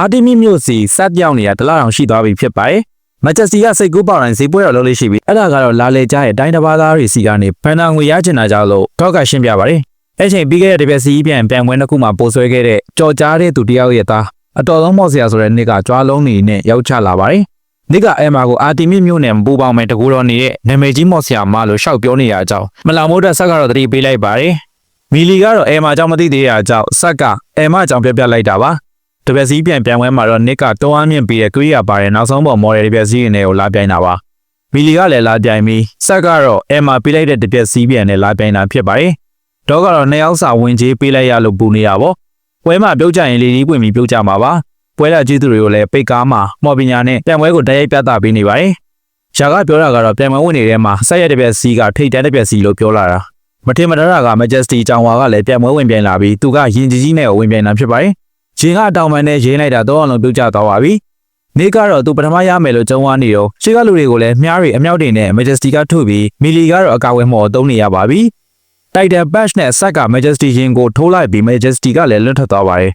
အာတီမီမြို့စီစက်ပြောင်းနေတာတလားတောင်ရှိသွားပြီဖြစ်ပါတယ်မချက်စီကစိတ်ကူးပေါတိုင်းဈေးပွဲတော်လုပ်လို့ရှိပြီအဲ့ဒါကတော့လာလေကြားရဲ့တိုင်းတစ်ပါးသားတွေစီကနေဖန်နာငွေရချင်တာကြောင့်လို့တော့ကရှင်းပြပါတယ်အဲ့ချိန်ပြီးခဲ့တဲ့တပြက်စီပြန်ပြန်ပွဲတစ်ခုမှာပို့ဆွဲခဲ့တဲ့ကြော်ကြားတဲ့သူတယောက်ရဲ့သားအတော်ဆုံးမော့ဆရာဆိုတဲ့နေ့ကကြွားလုံးနေနဲ့ရောက်ချလာပါတယ်နေ့ကအဲမာကိုအာတီမီမြို့နယ်မပူပေါင်းမဲ့တကူတော်နေတဲ့နာမည်ကြီးမော့ဆရာမလို့ရှောက်ပြောနေရအကြောင်းမလောင်မိုးတက်ဆက်ကတော့တတိပေးလိုက်ပါတယ်မီလီကတော့အဲမာကြောင့်မသိသေးရအကြောင်းဆက်ကအဲမာကြောင့်ပြပြလိုက်တာပါ တပည့်စည်းပြန်ပြန်ဝဲမှာတော့နစ်ကတွန်းအားမြင့်ပြီးတဲ့ကွေးရပါတဲ့နောက်ဆုံးပေါ်မော်ဒယ်တပည့်စည်းနေကိုလာပြိုင်တာပါမီလီကလည်းလာပြိုင်ပြီးဆက်ကတော့အဲမာပေးလိုက်တဲ့တပည့်စည်းပြန်နဲ့လာပြိုင်တာဖြစ်ပါတယ်တော့ကတော့နှစ်ယောက်စာဝင်ကြီးပေးလိုက်ရလို့ပူနေရပါပွဲမှာပြုတ်ကြရင်လေဒီပွင့်ပြီးပြုတ်ကြမှာပါပွဲလာကြီးသူတွေကိုလည်းပိတ်ကားမှာမော်ပညာနဲ့ပြန်ပွဲကိုတိုက်ရိုက်ပြသပေးနေပါတယ်ရှာကပြောတာကတော့ပြန်ပွဲဝင်နေတဲ့မှာဆက်ရတဲ့ပြက်စီကထိတ်တန်းတဲ့ပြက်စီလို့ပြောလာတာမထင်မတရက Majesty ကြောင်ဝါကလည်းပြန်ပွဲဝင်ပြန်လာပြီးသူကရင်ကြီးကြီးနဲ့ဝင်ပြန်လာဖြစ်ပါတယ် ဂျင်းကတောင်ပန်နဲ့ရင်းလိုက်တာတော့အောင်လုံးပြုတ်ကျသွားပါပြီနေကတော့သူပထမရမယ်လို့ကြုံဝါနေတော့ရှေ့ကလူတွေကိုလည်းမြားတွေအမြောက်တွေနဲ့ Majesty ကထုတ်ပြီးမီလီကတော့အကာအကွယ်မော်သုံးနေရပါပြီတိုက်တယ် patch နဲ့ဆက်က Majesty ရင်ကိုထိုးလိုက်ပြီး Majesty ကလည်းလွတ်ထွက်သွားပါတယ်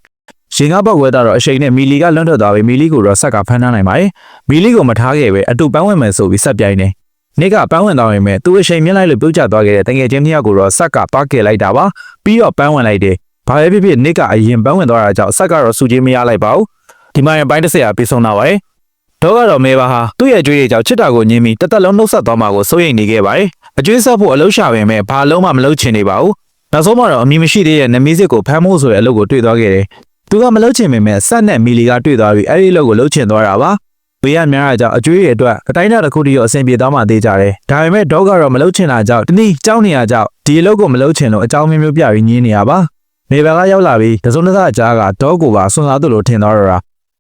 ရှင်ကပတ်ဝဲတာတော့အချိန်နဲ့မီလီကလွတ်ထွက်သွားပြီးမီလီကိုတော့ဆက်ကဖမ်းထားနိုင်ပါတယ်မီလီကိုမထားခဲ့ပဲအတူပန်းဝင်မယ်ဆိုပြီးဆက်ပြိုင်နေနေကပန်းဝင်သွားရင်မဲ့သူအချိန်မြင့်လိုက်လို့ပြုတ်ကျသွားခဲ့တဲ့တငယ်ချင်းတစ်ယောက်ကိုတော့ဆက်ကသွားကယ်လိုက်တာပါပြီးတော့ပန်းဝင်လိုက်တယ် ဘာပဲဖြစ်ဖြစ်နစ်ကအရင်ပန်းဝင်သွားတာကြောင့်ဆက်ကတော့စူချင်းမရလိုက်ပါဘူးဒီမှာရင်ပိုင်းတစ်ဆရာပြေဆုံးတာပါတယ်တော့ကတော့မဲပါဟာသူ့ရဲ့ကြွေးတွေကြောင့်ချစ်တာကိုညင်းပြီးတသက်လုံးနှုတ်ဆက်သွားမှာကိုစိုးရိမ်နေခဲ့ပါတယ်အကျွေးဆက်ဖို့အလုပ်ရှာပင်မဲ့ဘာလုံးမှမလုပ်ချင်နေပါဘူးနောက်ဆုံးမှတော့အမီမရှိသေးတဲ့နမီးစစ်ကိုဖမ်းဖို့ဆိုတဲ့အလုပ်ကိုတွေ့သွားခဲ့တယ်သူကမလုပ်ချင်ပေမဲ့ဆက်နဲ့မီလီကတွေ့သွားပြီးအဲ့ဒီအလုပ်ကိုလုပ်ချင်သွားတာပါဘေးရများတာကြောင့်အကျွေးရအတွက်အတိုင်းအတာတစ်ခုတည်းရောအဆင်ပြေသွားမှသေးကြတယ်ဒါပေမဲ့ဒေါကတော့မလုပ်ချင်တာကြောင့်တနည်းကြောက်နေရကြောင့်ဒီအလုပ်ကိုမလုပ်ချင်လို့အကြောင်းမျိုးမျိုးပြပြီးညင်းနေရပါ နေဘက်ကရောက်လာပြီးတစုံတစ်စအကြားကဒေါကိုပါဆွန်စားသူလိုထင်သွားတော့တာ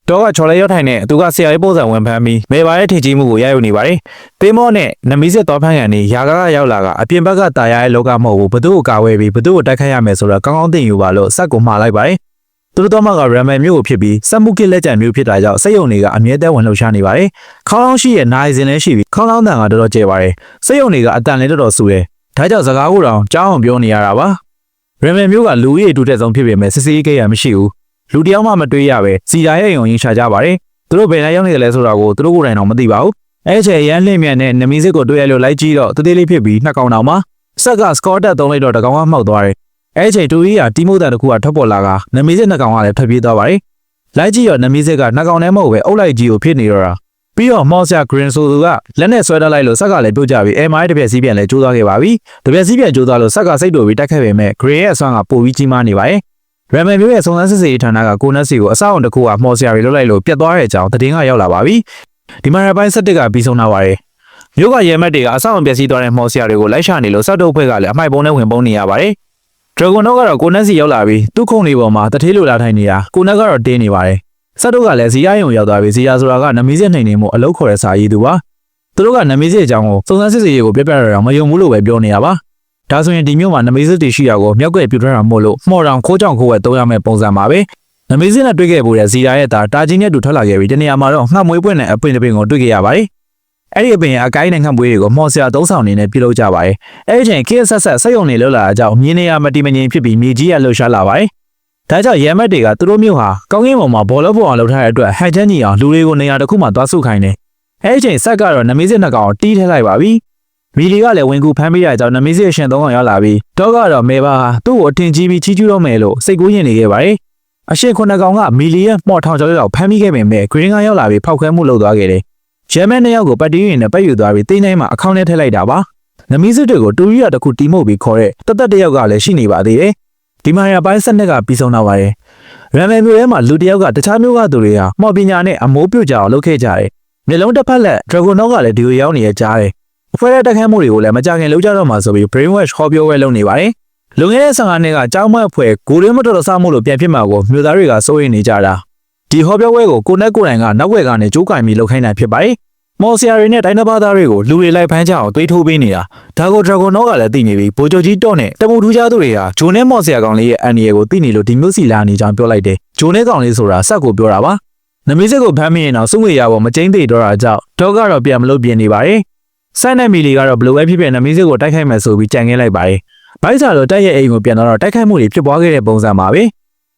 ဒေါကချော်လဲရောက်ထိုင်နေသူကဆရာရေးပို့စံဝင်ဖမ်းပြီးမေပါရဲ့ထင်ကြီးမှုကိုရယူနေပါတယ်။သေးမောနဲ့နမီးစစ်တော်ဖမ်းရန်နေရာကားကရောက်လာကအပြင်ဘက်ကတာယာရဲ့လောကမဟုတ်ဘူးဘသူ့ကိုကာဝဲပြီးဘသူ့ကိုတိုက်ခိုက်ရမယ်ဆိုတော့ကောင်းကောင်းသိယူပါလို့စက်ကိုမှားလိုက်ပါတယ်။သူတို့တော့မှကရမန်မျိုးကိုဖြစ်ပြီးစက်မှုကစ်လက်ကျန်မျိုးဖြစ်တာကြောင့်စက်ယုံတွေကအမြဲတမ်းဝင်လှုပ်ရှားနေပါတယ်။ခေါင်းလောင်းရှိရဲ့နိုင်စင်လည်းရှိပြီးခေါင်းလောင်းတန်ကတော်တော်ကျဲပါတယ်။စက်ယုံတွေကအတန်လည်းတော်တော်ဆူတယ်။ဒါကြောင့်စကားကိုတောင်ကြားအောင်ပြောနေရတာပါ။ ရမန်မျိုးကလူကြီးအတူတက်ဆုံးဖြစ်ပေမဲ့စစ်စေးကိရမရှိဘူး။လူတယောက်မှမတွေးရပဲစီတာရဲ့ယုံရင်ရှာကြပါတယ်။သူတို့ဘယ်နဲ့ရောက်နေတယ်လဲဆိုတာကိုသူတို့ကိုယ်တိုင်တော့မသိပါဘူး။အဲအချိန်ရန်လင့်မြန်နဲ့နမီးစစ်ကိုတွေ့ရလို့လိုက်ကြည့်တော့တသေးလေးဖြစ်ပြီးနှစ်ကောင်တောင်မှဆက်ကစကော့တက်သုံးလိုက်တော့တကောင်ကမှောက်သွားတယ်။အဲအချိန်တူကြီးကတီးမိုးတန်တစ်ခုကထွက်ပေါ်လာကနမီးစစ်နှစ်ကောင်ကလည်းထွက်ပြေးသွားပါတယ်။လိုက်ကြည့်တော့နမီးစစ်ကနှစ်ကောင်နဲ့မဟုတ်ပဲအုပ်လိုက်ကြီးကိုဖြစ်နေတော့တာ။ ပြီးတော့မော့ဆာဂရင်ဆိုသူကလက်နဲ့ဆွဲတက်လိုက်လို့ဆက်ကလည်းပြုတ်ကြပြီးအဲမိုင်းတစ်ပြက်စီးပြန်လည်းကျိုးသွားခဲ့ပါပြီ။တစ်ပြက်စီးပြန်ကျိုးသွားလို့ဆက်ကစိတ်တူပြီးတက်ခဲ့ပေမဲ့ဂရင်ရဲ့အဆွမ်းကပိုပြီးကြီးမားနေပါတယ်။ရမန်မျိုးရဲ့စုံစမ်းစစ်ဆေးရေးဌာနကကိုနက်စီကိုအဆောက်အုံတစ်ခုကမော်ဆရာတွေလွတ်လိုက်လို့ပြတ်သွားတဲ့အကြောင်းသတင်းကရောက်လာပါပြီ။ဒီမှာရပိုင်းဆက်တစ်ကပြီးဆုံးလာပါတယ်။မြို့ကရဲမက်တွေကအဆောက်အုံပျက်စီးသွားတဲ့မော်ဆရာတွေကိုလိုက်ရှာနေလို့စက်တုပ်ဖွဲ့ကလည်းအမိုက်ပုံးနဲ့ဝင်ပုံးနေရပါတယ်။ဒရဂွန်တော့ကတော့ကိုနက်စီရောက်လာပြီးသူ့ခုံလေးပေါ်မှာတထေးလိုလာထိုင်နေတာကိုနက်ကတော့တင်းနေပါတယ်။ စက်တုပ်ကလည်းဇီယာယုံရောက်သွားပြီးဇီယာဆိုတာကနမီးစစ်နှိမ်နေမှုအလုတ်ခေါ်တဲ့စာရေးသူပါ။သူတို့ကနမီးစစ်အကြောင်းကိုစုံစမ်းစစ်ဆေးရေးကိုပြပြရတာမယုံဘူးလို့ပဲပြောနေရပါ။ဒါဆိုရင်ဒီမြို့မှာနမီးစစ်တွေရှိရာကိုမြောက်ကဲပြူထားတာမို့လို့မှော်တောင်ခိုးကြောင်ခိုးဝဲသုံးရမယ့်ပုံစံပါပဲ။နမီးစစ်နဲ့တွေ့ခဲ့ဖို့တဲ့ဇီယာရဲ့သားတာကြီးနဲ့တူထွက်လာခဲ့ပြီးတနေရာမှာတော့ငှက်မွေးပွင့်တဲ့အပင်တစ်ပင်ကိုတွေ့ခဲ့ရပါတယ်။အဲ့ဒီအပင်အကိုင်းနဲ့ငှက်မွေးတွေကိုမော်ဆရာသုံးဆောင်နေနဲ့ပြုလုပ်ကြပါတယ်။အဲ့ဒီချိန်ခေတ်ဆက်ဆက်ဆက်ယုံနေလောက်လာအကြောင်းမြင်းနေရမတိမငြိမ်ဖြစ်ပြီးမြေကြီးကလှုပ်ရှားလာပါတယ်။ ဒါကြောင့်ရဲမက်တွေကသူတို့မျိုးဟာကောင်းကင်ဘုံမှာဘောလုံးပေါ်အောင်လှုပ်ထားတဲ့အတွက်ဟန်ချမ်းကြီးအောင်လူတွေကိုနေရာတစ်ခုမှသွားဆုခိုင်းတယ်။အဲ့ဒီချိန်ဆက်ကတော့နမီးစစ်နှစ်ကောင်တီးထည့်လိုက်ပါပြီ။မီလီကလည်းဝင်ကူဖမ်းပေးရကြောင်းနမီးစစ်အရှင်သုံးကောင်ရောက်လာပြီးတော့ကတော့မေဘာဟာသူ့ကိုအထင်ကြီးပြီးချီးကျူးတော့မယ်လို့စိတ်ကူးရင်နေခဲ့ပါတယ်။အရှင်ခုနှစ်ကောင်ကမီလီရဲ့မော့ထောင်ကျော်ရောက်ဖမ်းမိခဲ့ပေမဲ့ဂရင်းကရောက်လာပြီးဖောက်ခွဲမှုလုပ်သွားခဲ့တယ်။ဂျမန်နှစ်ယောက်ကိုပတ်တီးရင်နဲ့ပတ်ယူသွားပြီးတင်းတိုင်းမှာအခေါင်းထဲထည့်လိုက်တာပါ။နမီးစစ်တွေကိုတူရီယာတစ်ခုတီးမှုတ်ပြီးခေါ်တဲ့တသက်တစ်ယောက်ကလည်းရှိနေပါသေးတယ်။ ဒီမှာရပိုင်းစနစ်ကပြီးဆုံးတော့ပါတယ်။ရမန်မျိုးထဲမှာလူတစ်ယောက်ကတခြားမျိုးကသူတွေဟာမော်ပညာနဲ့အမိုးပြုတ်ကြအောင်လုပ်ခဲ့ကြတယ်။မျိုးလုံးတစ်ဖက်လက်ဒရဂွန်နောက်ကလည်းဒီကိုရောက်နေရကြားတယ်။အဖွဲတဲ့တက်ခတ်မှုတွေကိုလည်းမကြခင်လုပ်ကြတော့မှဆိုပြီး brainwash ဟောပြောဝဲလုပ်နေပါတယ်။လွန်ခဲ့တဲ့15နှစ်ကကြောင်းမွဲ့ဖွဲဂိုရင်းမတော်တော်စမှုလို့ပြန်ဖြစ်မှာကိုမြို့သားတွေကစိုးရိမ်နေကြတာ။ဒီဟောပြောဝဲကိုကိုနဲ့ကိုနိုင်ကနောက်ဝဲကနေကြိုးကင်ပြီးလှုပ်ခိုင်းတာဖြစ်ပါတယ်။ မော်ဆီယာရီနဲ့တိုင်းတစ်ပါးသားတွေကိုလူတွေလိုက်ဖမ်းကြအောင်တွေးထိုးပေးနေတာဒါကိုဒရာဂွန်နောကလည်းသိနေပြီးဘိုဂျိုဂျီတော့နဲ့တမူထူးခြားသူတွေဟာဂျိုနဲ့မော်ဆီယာကောင်လေးရဲ့အန်နီယယ်ကိုသိနေလို့ဒီမျိုးစီလာနေကြောင်းပြောလိုက်တယ်ဂျိုနဲ့ကောင်လေးဆိုတာစက်ကိုပြောတာပါနမီးစစ်ကိုဖမ်းမိရင်တော့စုငွေရပေါ်မကျင်းသေးတော့တာကြောင့်တော့ကတော့ပြန်မလို့ပြင်နေပါတယ်ဆိုင်နဲ့မီလီကတော့ဘလိုပဲဖြစ်ဖြစ်နမီးစစ်ကိုတိုက်ခိုက်မယ်ဆိုပြီးကြံခဲ့လိုက်ပါတယ်ဘိုက်စာတော့တိုက်ရဲ့အိမ်ကိုပြန်တော့တိုက်ခိုက်မှုတွေဖြစ်ပွားခဲ့တဲ့ပုံစံပါပဲ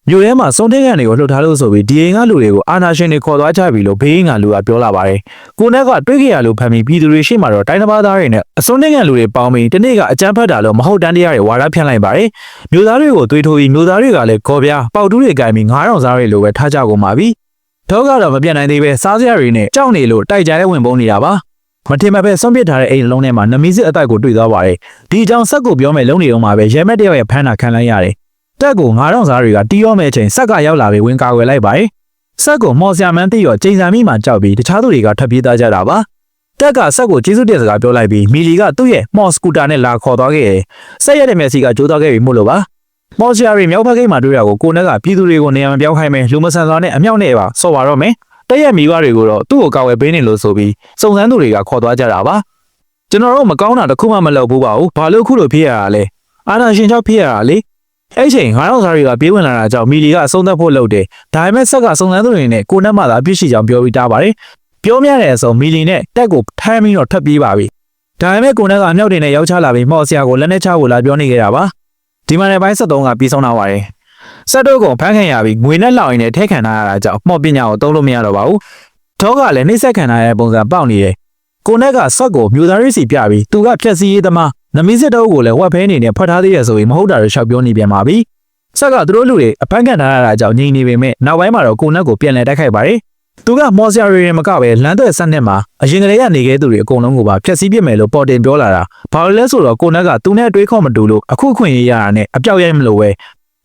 မြို့ထဲမှာစုံတင်းကန်တွေကိုလှုပ်ထားလို့ဆိုပြီးဒီအိမ်ကလူတွေကိုအာနာရှင်တွေခေါ်သွားကြပြီလို့ဘေးအိမ်ကလူကပြောလာပါတယ်။ကိုနက်ကတွေးကြရလို့ဖမ်းပြီးပြည်သူတွေရှိမှတော့တိုင်းတစ်ပါးသားတွေနဲ့အစုံတင်းကန်လူတွေပေါင်းပြီးတနေ့ကအကြမ်းဖက်တာလို့မဟုတ်တန်းတရားတွေဝါဒဖြန့်လိုက်ပါတယ်။မြို့သားတွေကိုတွေးထိုးပြီးမြို့သားတွေကလည်းခေါ်ပြပေါက်တူးတွေကင်ပြီး9000စားတွေလိုပဲထားကြကုန်ပါပြီ။တော့ကတော့မပြတ်နိုင်သေးပဲစားစရာတွေနဲ့ကြောက်နေလို့တိုက်ကြဲဝင်ပုံးနေတာပါ။မထင်မှပဲဆုံးပစ်ထားတဲ့အိမ်လုံးထဲမှာနမီးစစ်အတိုက်ကိုတွေ့သွားပါတယ်။ဒီအကြောင်းဆက်ကိုပြောမယ်လုံးနေအောင်ပါပဲရဲမက်တယောက်ရဲ့ဖမ်းတာခံလိုက်ရတယ်။ တက်ကို9000စားတွေကတီးရောမဲ့ချိန်ဆက်ကရောက်လာပြီးဝင်ကာကွယ်လိုက်ပါတယ်။ဆက်ကိုမော်ဆယာမန်သိရောကျိန်ဆန်မိမှကြောက်ပြီးတခြားသူတွေကထပ်ပြေးသားကြတာပါ။တက်ကဆက်ကိုကျေးဇူးတင်စကားပြောလိုက်ပြီးမီလီကသူ့ရဲ့မော်စကူတာနဲ့လာခေါ်သွားခဲ့တယ်။ဆက်ရက်တဲ့မျက်စိကကြိုးသွားခဲ့ပြီမို့လို့ပါ။မော်ဆယာရီမြောက်ဘက်ကိတ်မှာတွေ့ရကိုကိုနက်ကပြည်သူတွေကိုနေရာမပြောင်းခိုင်းမယ်လူမဆန်စွာနဲ့အမြောက်နဲ့ပါဆော်ပါတော့မယ်။တက်ရက်မိဘတွေကိုတော့သူ့ကိုကာဝယ်ပေးနေလို့ဆိုပြီးစုံစမ်းသူတွေကခေါ်သွားကြတာပါ။ကျွန်တော်တို့မကောင်းတာတစ်ခုမှမလုပ်ဘူးပါဘူး။ဘာလို့ခုလိုဖြစ်ရတာလဲ။အာနာရှင်ကြောင့်ဖြစ်ရတာလေ။ အဲ့ချိန်ငါးရောက်စားတွေကပြေးဝင်လာတာကြောင့်မီလီကအဆုံးသတ်ဖို့လုပ်တယ်။ဒါပေမဲ့ဆက်ကစုံစမ်းသူတွေနဲ့ကိုနက်မှသာအပြစ်ရှိကြောင်းပြောပြီးတားပါတယ်။ပြောမြတဲ့အစုံမီလီနဲ့တက်ကိုထိုင်းပြီးတော့ထပ်ပြေးပါပြီ။ဒါပေမဲ့ကိုနက်ကအမြောက်တင်နဲ့ရောက်ချလာပြီးမော်ဆရာကိုလက်နဲ့ချဖို့လာပြောနေခဲ့တာပါ။ဒီမှာလည်းပိုင်း73ကပြီးဆုံးလာပါတယ်။ဆက်တို့ကဖမ်းခံရပြီးငွေနဲ့လောက်ရင်လည်းထဲခံထားရတာကြောင့်မော်ပညာကိုသုံးလို့မရတော့ပါဘူး။ထောကလည်းနှိမ့်ဆက်ခံထားရတဲ့ပုံစံပေါက်နေတယ်။ကိုနက်ကဆော့ကိုမြူသားရေးစီပြပြီးသူကဖြက်စီးရေးသမား နမီးစစ်တုပ်ကိုလည်းဝက်ဖဲနေနဲ့ဖွက်ထားသေးရဆိုရင်မဟုတ်တာတွေရှောက်ပြောနေပြန်ပါပြီ။ဆက်ကသူတို့လူတွေအဖမ်းခံထားရတာကြောင့်ငြိမ်နေပေမဲ့နောက်ပိုင်းမှာတော့ကိုနက်ကိုပြန်လည်တိုက်ခိုက်ပါတယ်။သူကမော်ဆရာရီတွေမကပဲလမ်းသွဲဆက်နှစ်မှာအရင်ကလေးကနေခဲ့သူတွေအကုန်လုံးကိုပါဖျက်ဆီးပစ်မယ်လို့ပေါ်တင်ပြောလာတာ။ဘာလို့လဲဆိုတော့ကိုနက်ကသူနဲ့အတွေးခေါ်မတူလို့အခုခွင့်ရရတာနဲ့အပြောက်ရိုက်မလို့ပဲ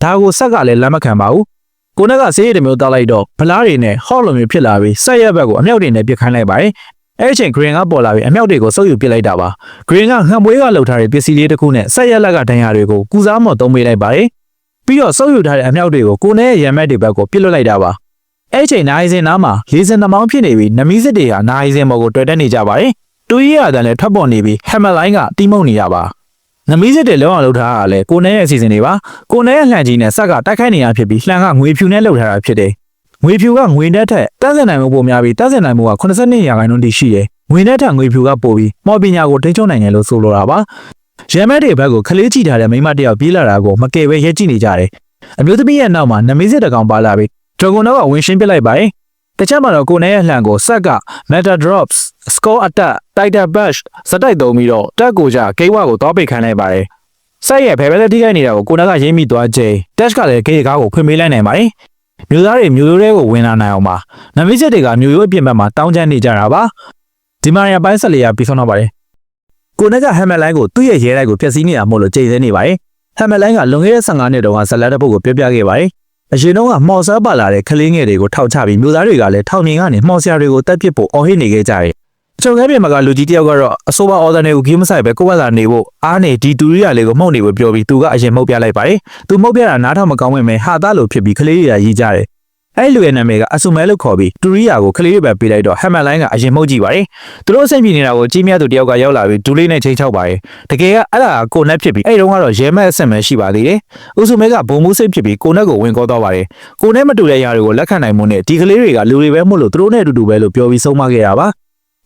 ဒါကိုဆက်ကလည်းလက်မခံပါဘူး။ကိုနက်ကဆေးရည်တစ်မျိုးတောက်လိုက်တော့ဗလားတွေနဲ့ဟော့လိုမျိုးဖြစ်လာပြီးဆက်ရက်ဘက်ကိုအမြောက်တွေနဲ့ပစ်ခိုင်းလိုက်ပါတယ်။ အဲ့ဒီအချိန် green ကပေါ်လာပြီးအမြောက်တွေကိုစုပ်ယူပစ်လိုက်တာပါ။ green ကငှံပွေးကလှုပ်ထားတဲ့ပစ္စည်းလေးတစ်ခုနဲ့ဆက်ရက်လက်ကဒဏ်ရာတွေကိုကူစားမော်သုံးပေးလိုက်ပါတယ်။ပြီးတော့စုပ်ယူထားတဲ့အမြောက်တွေကိုကိုနဲ့ရံမက်တွေဘက်ကိုပစ်လွတ်လိုက်တာပါ။အဲ့ဒီအချိန်နိုင်စင်နားမှာလေးစင်သမောင်းဖြစ်နေပြီးနမီးစစ်တွေဟာနိုင်စင်ဘော်ကိုတွေ့တက်နေကြပါတယ်။တူရီရတန်လည်းထွက်ပေါ်နေပြီးဟမ်မလိုင်းကတီးမုံနေရပါ။နမီးစစ်တွေလုံးအောင်လှုပ်ထားတာလေကိုနဲ့ရဲ့အစီအစဉ်တွေပါ။ကိုနဲ့ရဲ့လှန်ကြီးနဲ့ဆက်ကတိုက်ခိုက်နေရဖြစ်ပြီးလှန်ကငွေဖြူနဲ့လှုပ်ထားတာဖြစ်တယ်။ ငွေဖြူကငွေနဲ့ထက်တန်းစင်နိုင်မှုပိုများပြီးတန်းစင်နိုင်မှုက82ရာခိုင်နှုန်းတည်ရှိတယ်။ငွေနဲ့ထက်ငွေဖြူကပိုပြီးမော်ပညာကိုထိန်းချုပ်နိုင်တယ်လို့ဆိုလိုတာပါ။ရဲမက်တွေဘက်ကိုခလေးကြည့်ထားတဲ့မိန်းမတစ်ယောက်ပြေးလာတာကိုမကယ်ပဲရဲကြည့်နေကြတယ်။အမျိုးသမီးရဲ့နောက်မှာနမီးစစ်တကောင်ပါလာပြီးဒရဂွန်နောက်ကဝင်ရှင်းပစ်လိုက်ပါတယ်။တခြားမှာတော့ကိုနဲ့ရဲ့လှန်ကိုဆက်က Meta Drops, Score Attack, Titan Bash စတိုက်သုံးပြီးတော့တက်ကိုကြဂိတ်ဝါကိုတောပိတ်ခိုင်းလိုက်ပါတယ်။ဆက်ရဲ့ဖယ်ဖယ်ထိခိုက်နေတာကိုကိုနက်ကရင်းမိသွားချိန် Dash ကလည်းဂိတ်ကားကိုဖွင့်ပေးလိုက်နိုင်ပါတယ်။ မျိုးသားတွေမျိုးရိုးတွေကိုဝင်လာနိုင်အောင်ပါ။နမီးစစ်တွေကမျိုးရိုးအပြင်ဘက်မှာတောင်းကျမ်းနေကြတာပါ။ဒီမာရီယာပိုင်းဆက်လေးရပြီးဆုံးတော့ပါတယ်။ကိုနက်ကဟမ်မက်လိုင်းကိုသူ့ရဲ့ရဲတိုက်ကိုဖျက်ဆီးနေတာမို့လို့ကြိတ်စဲနေပါတယ်။ဟမ်မက်လိုင်းကလွန်ခဲ့တဲ့15နှစ်တုန်းကဇက်လက်တစ်ပုတ်ကိုပြောပြခဲ့ပါတယ်။အရင်တော့ကမှော်ဆာပါလာတဲ့ကလေးငယ်တွေကိုထောက်ချပြီးမျိုးသားတွေကလည်းထောင်မြင်ကနေမှော်ဆရာတွေကိုတက်ပစ်ဖို့အော်ဟစ်နေခဲ့ကြတယ်။ ချုပ်ခဲပြင်မှာကလူကြီးတယောက်ကတော့အဆိုပါအော်ဒါနယ်ကိုဂိမ်းမဆိုင်ပဲကိုယ့်ဘာသာနေဖို့အားနေဒီတူရီယာလေးကိုမှုတ်နေဖို့ပြောပြီးသူကအရင်မှုတ်ပြလိုက်ပါတယ်။သူမှုတ်ပြတာနားထောင်မကောင်းဝင်ပဲဟာသားလိုဖြစ်ပြီးကလေးတွေကရေးကြတယ်။အဲ့လူရဲ့နာမည်ကအဆူမဲလို့ခေါ်ပြီးတူရီယာကိုကလေးတွေပဲပေးလိုက်တော့ဟမ်မက်လိုင်းကအရင်မှုတ်ကြည့်ပါတယ်။သူတို့အဆင်ပြေနေတာကိုကြီးမြတ်သူတယောက်ကရောက်လာပြီးဒူလေးနဲ့ချိန်ချောက်ပါတယ်။တကယ်ကအဲ့ဒါကကိုနက်ဖြစ်ပြီးအဲ့တုန်းကတော့ရဲမက်အဆင်မဲရှိပါသေးတယ်။ဦးစုမဲကဘုံမှုစိတ်ဖြစ်ပြီးကိုနက်ကိုဝင်ကောသွားပါတယ်။ကိုနဲ့မတူတဲ့ຢာတွေကိုလက်ခံနိုင်မှုနဲ့ဒီကလေးတွေကလူတွေပဲမို့လို့သူတို့နဲ့အတူတူပဲလို့ပြောပြီးဆုံးမခဲ့ရပါ။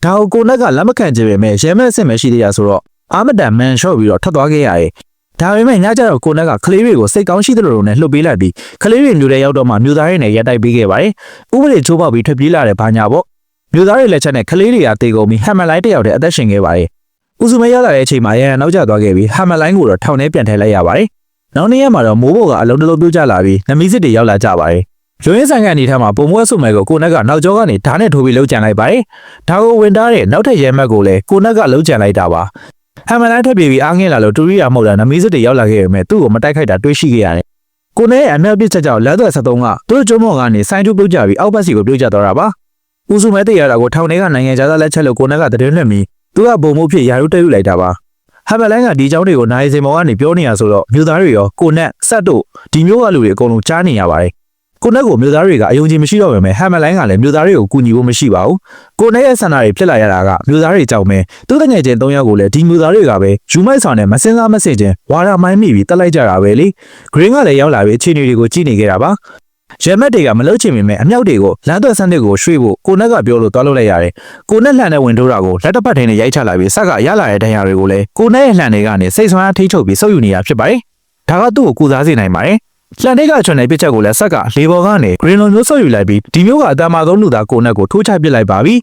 ဒါကိုကိုနက်ကလက်မခံချင်ပေမဲ့ရဲမက်အဆင်မဲရှိသေးရဆိုတော့အာမတန်မန်ရှော့ပြီးတော့ထွက်သွားခဲ့ရတယ်။ဒါပေမဲ့ညကျတော့ကိုနက်ကကလေးတွေကိုစိတ်ကောင်းရှိသလိုလိုနဲ့လှုပ်ပေးလိုက်ပြီးကလေးတွေမျိုးတွေရောက်တော့မှမျိုးသားတွေနဲ့ရက်တိုက်ပေးခဲ့ပါတယ်။ဥပဒေချိုးပေါက်ပြီးထွက်ပြေးလာတဲ့ဘာညာပေါ့။မျိုးသားတွေလက်ချက်နဲ့ကလေးတွေကတေကုန်ပြီးဟမ်မလိုင်းတစ်ယောက်တည်းအသက်ရှင်ခဲ့ပါတယ်။ဦးစုမဲရောက်လာတဲ့အချိန်မှာရရန်နောက်ကျသွားခဲ့ပြီးဟမ်မလိုင်းကိုတော့ထောင်ထဲပြန်ထည့်လိုက်ရပါတယ်။နောက်နေ့ရက်မှာတော့မိုးဘော်ကအလုံးတလုံးပြုတ်ကျလာပြီးနမီးစစ်တွေရောက်လာကြပါတယ်။ ရွှေရင်းဆိုင်ကအနေထားမှာပုံမွဲဆုမဲကိုကိုနက်ကနောက်ကျောကနေဓာတ်နဲ့ထိုးပြီးလှုပ်ကြံလိုက်ပါတယ်။ဒါကိုဝင်တားတဲ့နောက်ထပ်ရဲမက်ကိုလည်းကိုနက်ကလှုပ်ကြံလိုက်တာပါ။ဟမ်မလိုင်းထပ်ပြေးပြီးအားငယ်လာလို့တူရီယာမဟုတ်တာနမီးစစ်တွေရောက်လာခဲ့ပေမဲ့သူ့ကိုမတိုက်ခိုက်တာတွေ့ရှိခဲ့ရတယ်။ကိုနဲ့အနောက်ပြစ်ချက်ကြောင့်လက်သွဲ73ကသူ့ကျုံမော့ကနေဆိုင်တူးပြုတ်ကြပြီးအောက်ဘက်စီကိုပြုတ်ကျသွားတာပါ။ဦးစုမဲတေးရတာကိုထောင်ထဲကနိုင်ငံခြားသားလက်ချက်လို့ကိုနက်ကသတင်းလွှင့်ပြီးသူကပုံမှုဖြစ်ယာရုတက်ယူလိုက်တာပါ။ဟမ်မလိုင်းကဒီကြောင်းတွေကိုနိုင်စင်မော်ကနေပြောနေရဆိုတော့မြို့သားတွေရောကိုနဲ့ဆက်တို့ဒီမျိုးကလူတွေအကုန်လုံးကြားနေရပါတယ်။ ကိုနဲ့ကိုမြို့သားတွေကအယုံကြည်မရှိတော့ပေမဲ့ဟမ်မလိုင်းကလည်းမြို့သားတွေကိုကူညီဖို့မရှိပါဘူး။ကိုနဲ့ရဲ့ဆန္ဒတွေဖြစ်လာရတာကမြို့သားတွေကြောင့်ပဲသူ့တငယ်ချင်း၃ယောက်ကိုလည်းဒီမြို့သားတွေကပဲယူမိုက်ဆောင်နဲ့မစင်စားမစင်ချင်းဝါရမိုင်းမိပြီးတက်လိုက်ကြတာပဲလေ။ green ကလည်းရောက်လာပြီးအခြေအနေတွေကိုကြည့်နေခဲ့တာပါ။ရဲမက်တွေကမလုတ်ချင်ပေမဲ့အမြောက်တွေကိုလမ်းသွက်ဆန်းတွေကိုရွှေ့ဖို့ကိုနက်ကပြောလို့တွားလို့လိုက်ရတယ်။ကိုနက်လှန်တဲ့ဝင်ထိုးတာကိုလက်တစ်ဖက်ထိန်းနဲ့ရိုက်ချလိုက်ပြီးဆက်ကရလာတဲ့ဒဏ်ရာတွေကိုလည်းကိုနက်ရဲ့လှန်တွေကနေစိတ်ဆွမ်းအားထိချုပ်ပြီးဆုပ်ယူနေတာဖြစ်ပါတယ်။ဒါကသူ့ကိုကုစားစေနိုင်ပါတယ်။ လှန်တဲ့ကချွန်တဲ့ပြစ်ချက်ကိုလည်းဆက်ကလေဘော်ကနေဂရင်းလွန်မျိုးဆွတ်ယူလိုက်ပြီးဒီမျိုးကအတန်မာဆုံးလူသားကိုနက်ကိုထိုးချပစ်လိုက်ပါပြီ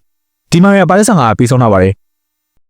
ဒီမှာရပါလက်ဆောင်ကပြီးဆုံးတော့ပါတယ်